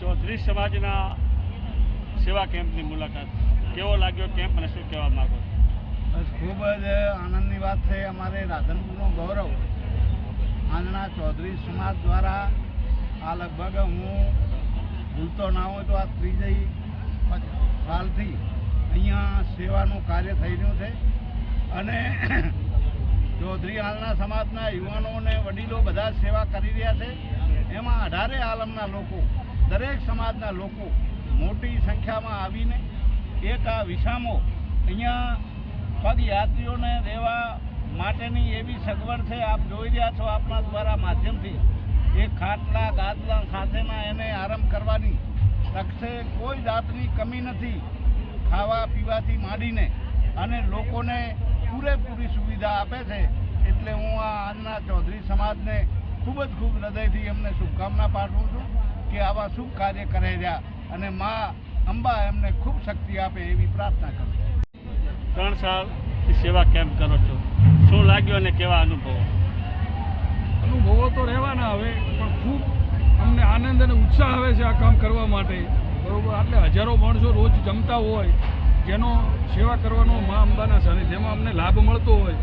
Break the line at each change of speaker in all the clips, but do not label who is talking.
ચૌધરી સમાજના સેવા કેમ્પની મુલાકાત. કેવો લાગ્યો કેમ્પ અને શું કહેવા માગો
બસ ખૂબ જ આનંદની વાત છે. અમારે રાધનપુરનો ગૌરવ. આંજણા ચૌધરી સમાજ દ્વારા આ લગભગ હું ભૂલતો ના હોય તો આ ત્રીજી સાલથી અહીંયા સેવાનું કાર્ય થઈ રહ્યું છે. અને ચૌધરી હાલના સમાજના યુવાનો અને વડીલો બધા સેવા કરી રહ્યા છે. એમાં અઢારે આલમના લોકો દરેક સમાજના લોકો મોટી સંખ્યામાં આવીને એક આ વિસામો અહીંયા પદયાત્રીઓને રહેવા માટેની એવી સગવડ છે, આપ જોઈ રહ્યા છો આપના દ્વારા માધ્યમથી. એ ખાટલા ગાદલા સાથેના એને આરામ કરવાની તક છે. કોઈ જાતની કમી નથી ખાવા પીવાથી માંડીને અને લોકોને પૂરેપૂરી સુવિધા આપે છે. એટલે હું આ આજના ચૌધરી સમાજને ખૂબ જ ખૂબ હૃદયથી એમને શુભકામના પાઠવું છું. કે આવા શુભ કાર્ય કરે રહ્યા અને મા અંબા એમને ખૂબ શક્તિ આપે એવી પ્રાર્થના કરું
ત્રણ સાલ સેવા કેમ્પ કરો છો. શું લાગ્યું અને કેવા અનુભવો?
અનુભવો તો રહેવાના હવે પણ ખૂબ અમને આનંદ અને ઉત્સાહ આવે છે આ કામ કરવા માટે. બરોબર આટલે હજારો માણસો રોજ જમતા હોય જેનો સેવા કરવાનો મા અંબાના સાનિધ્યમાં અમને લાભ મળતો હોય.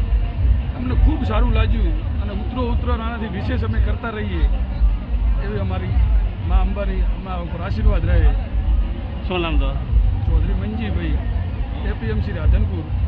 અમને ખૂબ સારું લાગ્યું અને ઉતરો ઉતરો આનાથી વિશેષ અમે કરતા રહીએ. અંબાની અમારા ઉપર આશીર્વાદ રહે.
શું નામ તો?
ચૌધરી મંજીભાઈ એપીએમસી રાધનપુર.